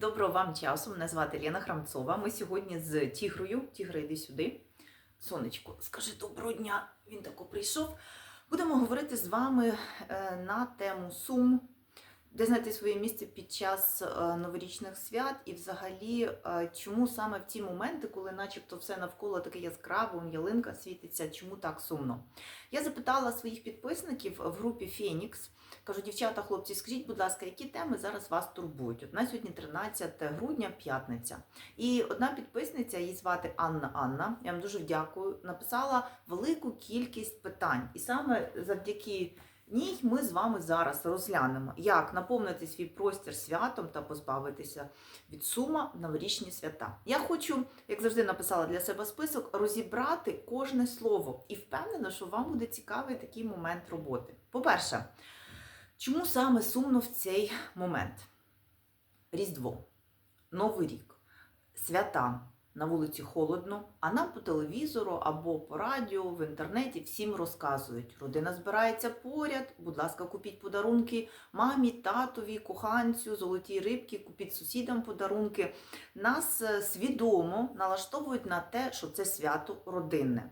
Доброго вам часу. Мене звати Лена Храмцова. Ми сьогодні з Тігрою. Тігра, йди сюди. Сонечко, скажи доброго дня. Він тако прийшов. Будемо говорити з вами е, на тему сум, де знайти своє місце під час е, новорічних свят, і взагалі, е, чому саме в ті моменти, коли, начебто, все навколо таке яскраве, ялинка світиться, чому так сумно? Я запитала своїх підписників в групі Фенікс. Кажу, дівчата, хлопці, скажіть, будь ласка, які теми зараз вас турбують? От на сьогодні 13 грудня, п'ятниця. І одна підписниця, її звати Анна Анна. Я вам дуже дякую. Написала велику кількість питань. І саме завдяки ній ми з вами зараз розглянемо, як наповнити свій простір святом та позбавитися від сума новорічні свята. Я хочу, як завжди, написала для себе список, розібрати кожне слово. І впевнена, що вам буде цікавий такий момент роботи. По-перше, Чому саме сумно в цей момент? Різдво, Новий рік, свята. На вулиці холодно, а нам по телевізору або по радіо, в інтернеті всім розказують. Родина збирається поряд, будь ласка, купіть подарунки мамі, татові, коханцю, золотій рибки, купіть сусідам подарунки. Нас е, свідомо налаштовують на те, що це свято родинне.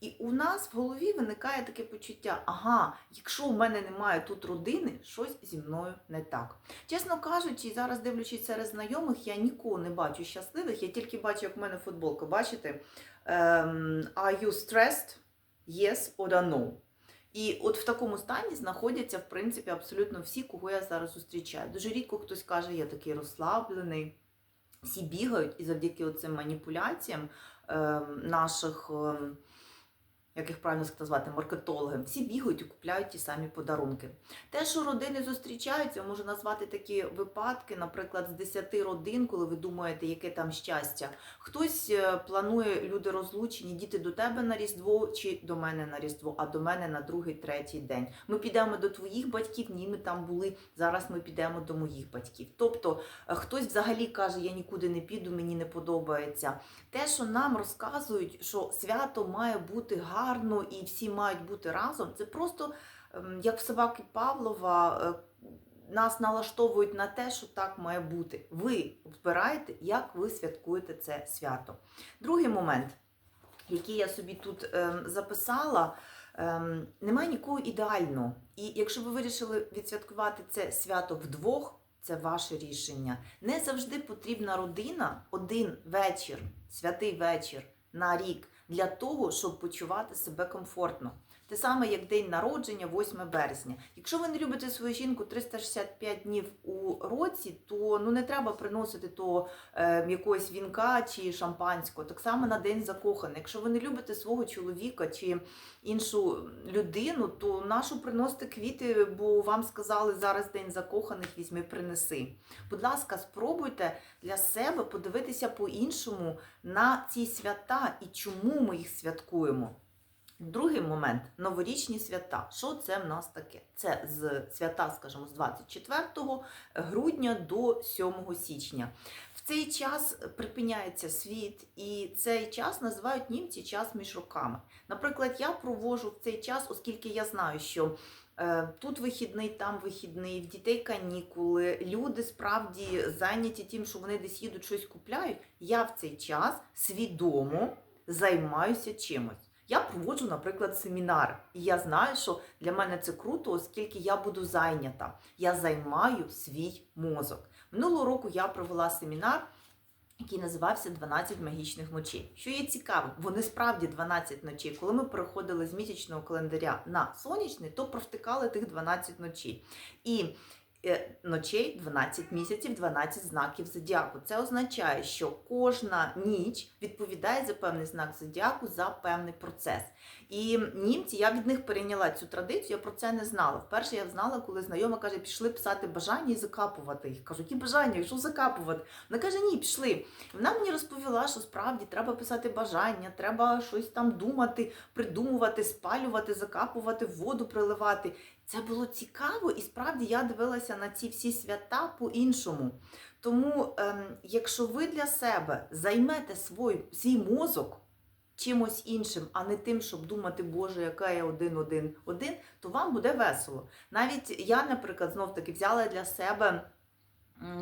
І у нас в голові виникає таке почуття: ага, якщо у мене немає тут родини, щось зі мною не так. Чесно кажучи, зараз дивлячись серед знайомих, я нікого не бачу щасливих, я тільки бачу, як в мене футболка. Бачите? Ем, Are you stressed? Yes or no? І от в такому стані знаходяться, в принципі, абсолютно всі, кого я зараз зустрічаю. Дуже рідко хтось каже, я такий розслаблений. Всі бігають і завдяки цим маніпуляціям ем, наших. Як їх правильно сказати, маркетологи, всі бігають і купляють ті самі подарунки. Те, що родини зустрічаються, можу назвати такі випадки, наприклад, з 10 родин, коли ви думаєте, яке там щастя. Хтось е, планує люди розлучені, діти до тебе на Різдво чи до мене на Різдво, а до мене на другий, третій день. Ми підемо до твоїх батьків, ні, ми там були. Зараз ми підемо до моїх батьків. Тобто е, хтось взагалі каже, я нікуди не піду, мені не подобається. Те, що нам розказують, що свято має бути гарно гарно і всі мають бути разом. Це просто ем, як в собаки Павлова. Е, нас налаштовують на те, що так має бути. Ви обираєте, як ви святкуєте це свято. Другий момент, який я собі тут ем, записала, ем, немає нікого ідеального. І якщо ви вирішили відсвяткувати це свято вдвох, це ваше рішення. Не завжди потрібна родина один вечір, святий вечір на рік для того, щоб почувати себе комфортно. Те саме, як день народження, 8 березня. Якщо ви не любите свою жінку 365 днів у році, то ну не треба приносити то е, якогось вінка чи шампанського. Так само на день закоханий. Якщо ви не любите свого чоловіка чи іншу людину, то нашу приносити квіти, бо вам сказали зараз день закоханих, візьми, принеси. Будь ласка, спробуйте для себе подивитися по-іншому на ці свята і чому ми їх святкуємо. Другий момент новорічні свята. Що це в нас таке? Це з свята, скажімо, з 24 грудня до 7 січня. В цей час припиняється світ, і цей час називають німці час між роками. Наприклад, я провожу в цей час, оскільки я знаю, що е, Тут вихідний, там вихідний, в дітей канікули. Люди справді зайняті тим, що вони десь їдуть щось купляють. Я в цей час свідомо займаюся чимось. Я проводжу, наприклад, семінар, і я знаю, що для мене це круто, оскільки я буду зайнята. Я займаю свій мозок. Минулого року я провела семінар. Який називався «12 магічних ночей. Що є цікаво, вони справді 12 ночей. Коли ми переходили з місячного календаря на сонячний, то провтикали тих 12 ночей. І ночей 12 місяців, 12 знаків зодіаку. Це означає, що кожна ніч відповідає за певний знак зодіаку за певний процес. І німці, я від них перейняла цю традицію, я про це не знала. Вперше я знала, коли знайома каже, пішли писати бажання і закапувати їх. Кажу, які бажання, що закапувати? Вона каже, ні, пішли. Вона мені розповіла, що справді треба писати бажання, треба щось там думати, придумувати, спалювати, закапувати, воду приливати. Це було цікаво, і справді я дивилася на ці всі свята по-іншому. Тому, ем, якщо ви для себе займете свій, свій мозок чимось іншим, а не тим, щоб думати, Боже, яка я один-один-один, то вам буде весело. Навіть я, наприклад, знов таки взяла для себе.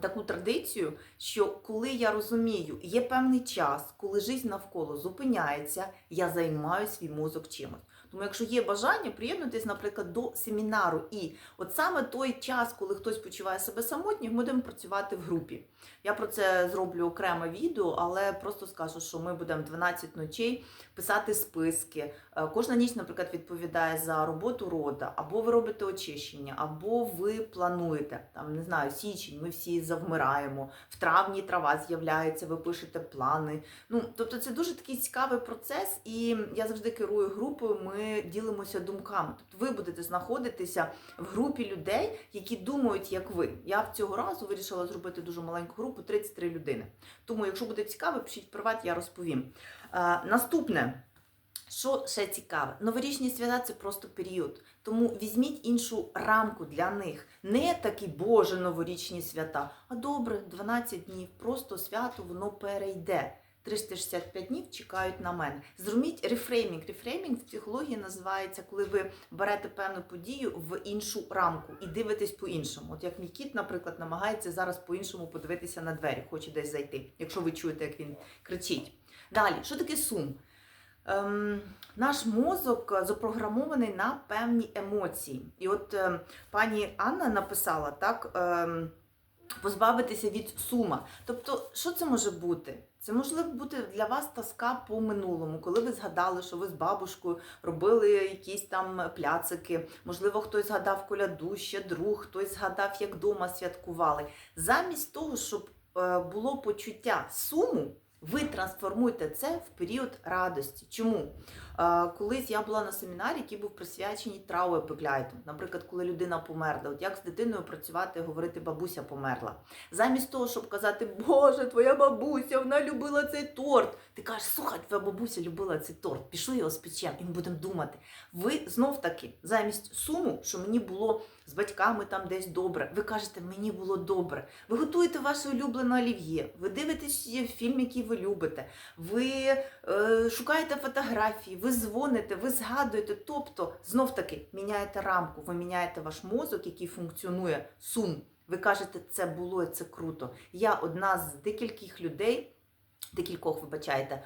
таку традицію, що коли я розумію, є певний час, коли життя навколо зупиняється, я займаю свій мозок чимось. Тому, якщо є бажання, приєднуйтесь, наприклад, до семінару. І от саме той час, коли хтось почуває себе самотнім, ми будемо працювати в групі. Я про це зроблю окреме відео, але просто скажу, що ми будемо 12 ночей писати списки. Е, Кожна ніч, наприклад, відповідає за роботу рода, або ви робите очищення, або ви плануєте там, не знаю, січень. Ми всі завмираємо. В травні трава з'являється, ви пишете плани. Ну тобто, це дуже такий цікавий процес, і я завжди керую групою. Ми ділимося думками. Тобто, ви будете знаходитися в групі людей, які думають, як ви. Я цього разу вирішила зробити дуже маленьку групу 33 людини. Тому, якщо буде цікаво, пишіть в приват, я розповім. Е, наступне. Що ще цікаве? Новорічні свята це просто період. Тому візьміть іншу рамку для них. Не такі Боже новорічні свята, а добре, 12 днів, просто свято воно перейде. 365 днів чекають на мене. Зрозуміть рефреймінг. Рефреймінг в психології називається, коли ви берете певну подію в іншу рамку і дивитесь по-іншому. От як мій кіт, наприклад, намагається зараз по-іншому подивитися на двері, хоче десь зайти, якщо ви чуєте, як він кричить. Далі, що таке сум? Ем, наш мозок запрограмований на певні емоції. І от ем, пані Анна написала так. Ем, Позбавитися від сума. Тобто, що це може бути? Це може бути для вас тоска по минулому, коли ви згадали, що ви з бабушкою робили якісь там пляцики. Можливо, хтось згадав коляду, ще друг, хтось згадав, як вдома святкували. Замість того, щоб е, було почуття суму, ви трансформуєте це в період радості. Чому? Колись я була на семінарі, який був присвячений трауербегляйту. Наприклад, коли людина померла, от як з дитиною працювати, говорити бабуся померла. Замість того, щоб казати, Боже, твоя бабуся, вона любила цей торт. Ти кажеш, слухай, твоя бабуся любила цей торт, пішли його спечем, і ми будемо думати. Ви знов таки, замість суму, що мені було з батьками там десь добре, ви кажете, мені було добре. Ви готуєте ваше улюблене олів'є, ви дивитесь фільм, який ви любите, ви е, шукаєте фотографії, ви дзвоните, ви згадуєте. Тобто, знов таки, міняєте рамку, ви міняєте ваш мозок, який функціонує сум. Ви кажете, це було і це круто. Я одна з декількох людей, декількох, вибачайте,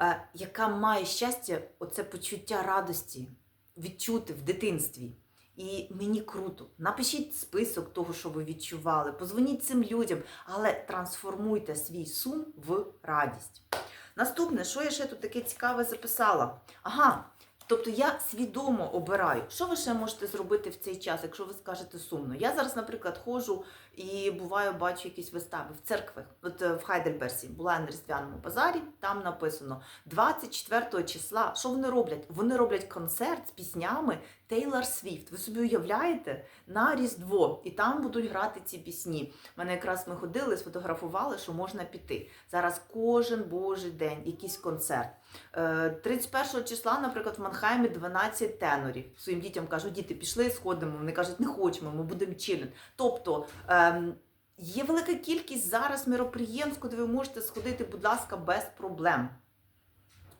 е, яка має щастя, оце почуття радості відчути в дитинстві. І мені круто. Напишіть список того, що ви відчували, позвоніть цим людям, але трансформуйте свій сум в радість. Наступне, що я ще тут таке цікаве записала? Ага, тобто я свідомо обираю, що ви ще можете зробити в цей час, якщо ви скажете сумно. Я зараз, наприклад, ходжу і буваю, бачу якісь вистави в церквах. От е, в Хайдельберсі була на різдвяному базарі, там написано 24 числа. Що вони роблять? Вони роблять концерт з піснями Тейлор Свіфт. Ви собі уявляєте на Різдво, і там будуть грати ці пісні. Мене якраз ми ходили, сфотографували, що можна піти. Зараз кожен божий день якийсь концерт. Е, 31 числа, наприклад, в Манхаймі 12 тенорів. Своїм дітям кажуть, діти пішли, сходимо. Вони кажуть, не хочемо, ми будемо чилити. Тобто. ем, Є велика кількість зараз міроприємств, куди ви можете сходити, будь ласка, без проблем.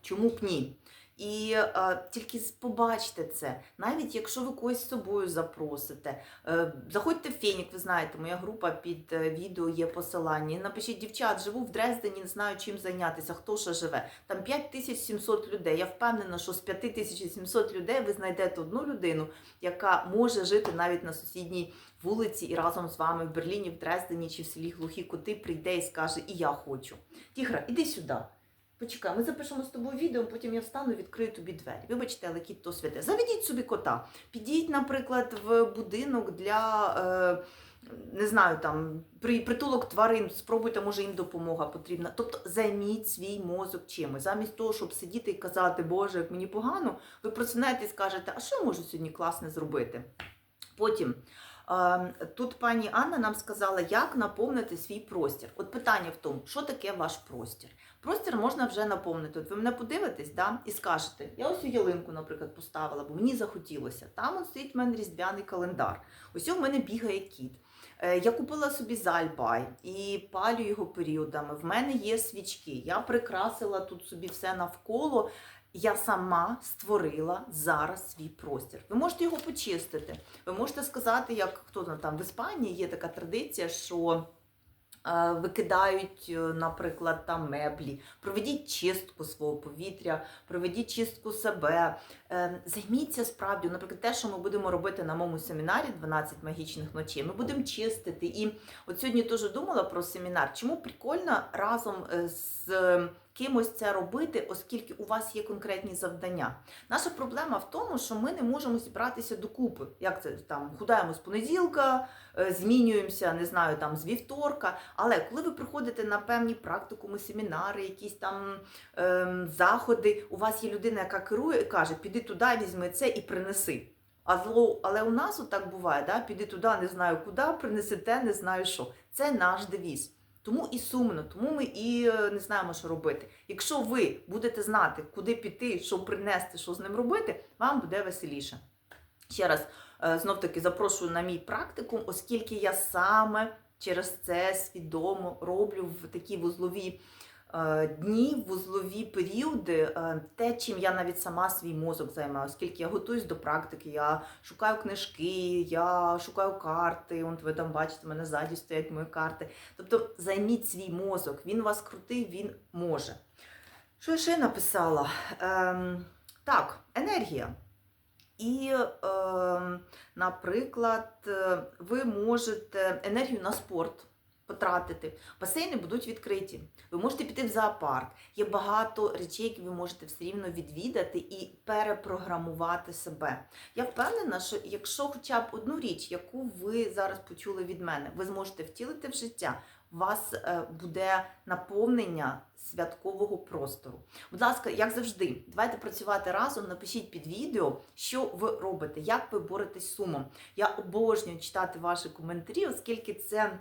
Чому б ні? І е, тільки побачте це, навіть якщо ви когось з собою запросите. Е, заходьте в Фенік, ви знаєте, моя група під е, відео є посилання. Напишіть, дівчат, живу в Дрездені, не знаю чим зайнятися, хто ще живе. Там 5700 людей. Я впевнена, що з 5700 людей ви знайдете одну людину, яка може жити навіть на сусідній вулиці і разом з вами в Берліні, в Дрездені чи в селі Глухі Кути прийде і скаже, і я хочу. Тігра, іди сюди. Почекай, ми запишемо з тобою відео, потім я встану відкрию тобі двері. Вибачте, але кіт то святе. Заведіть собі кота. Підіть, наприклад, в будинок для. Е, не знаю, там при притулок тварин, спробуйте, може їм допомога потрібна. Тобто займіть свій мозок чимось. Замість того, щоб сидіти і казати, Боже, як мені погано, ви просинаєтесь і скажете, а що я можу сьогодні класне зробити? Потім тут пані Анна нам сказала, як наповнити свій простір. От питання в тому, що таке ваш простір. Простір можна вже наповнити. От ви мене подивитесь да, і скажете, я ось у ялинку, наприклад, поставила, бо мені захотілося. Там от стоїть в мене різдвяний календар. Ось у мене бігає кіт. Е, Я купила собі зальбай і палю його періодами. В мене є свічки. Я прикрасила тут собі все навколо. Я сама створила зараз свій простір. Ви можете його почистити. Ви можете сказати, як хто там в Іспанії є така традиція, що е, викидають, е, наприклад, там меблі. Проведіть чистку свого повітря, проведіть чистку себе. Е, Займіться справді, наприклад, те, що ми будемо робити на моєму семінарі 12 магічних ночей. Ми будемо чистити. І от сьогодні теж думала про семінар. Чому прикольно разом е, з кимось це робити, оскільки у вас є конкретні завдання. Наша проблема в тому, що ми не можемо зібратися докупи. Як це там худаємо з понеділка, е, змінюємося, не знаю, там з вівторка. Але коли ви приходите на певні практикуми, семінари, якісь там ем, заходи, у вас є людина, яка керує і каже: піди туди, візьми це і принеси. А зло, але у нас отак буває, да? піди туди, не знаю куди, принеси те, не знаю що. Це наш девіз. Тому і сумно, тому ми і е, не знаємо, що робити. Якщо ви будете знати, куди піти, що принести, що з ним робити, вам буде веселіше. Ще раз, е, знов таки запрошую на мій практикум, оскільки я саме через це свідомо роблю в такі вузлові е, дні, вузлові періоди, е, те, чим я навіть сама свій мозок займаю, оскільки я готуюсь до практики, я шукаю книжки, я шукаю карти. От ви там бачите, мене ззаді стоять мої карти. Тобто займіть свій мозок, він у вас крутий, він може. Що я ще написала? Ем, так, енергія. І, ем, наприклад, е, ви можете енергію на спорт потратити. Басейни будуть відкриті. Ви можете піти в зоопарк. Є багато речей, які ви можете все рівно відвідати і перепрограмувати себе. Я впевнена, що якщо хоча б одну річ, яку ви зараз почули від мене, ви зможете втілити в життя, у вас е, буде наповнення святкового простору. Будь ласка, як завжди, давайте працювати разом. Напишіть під відео, що ви робите, як ви боретесь з сумом. Я обожнюю читати ваші коментарі, оскільки це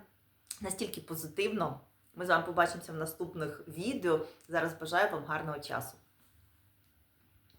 настільки позитивно. Ми з вами побачимося в наступних відео. Зараз бажаю вам гарного часу.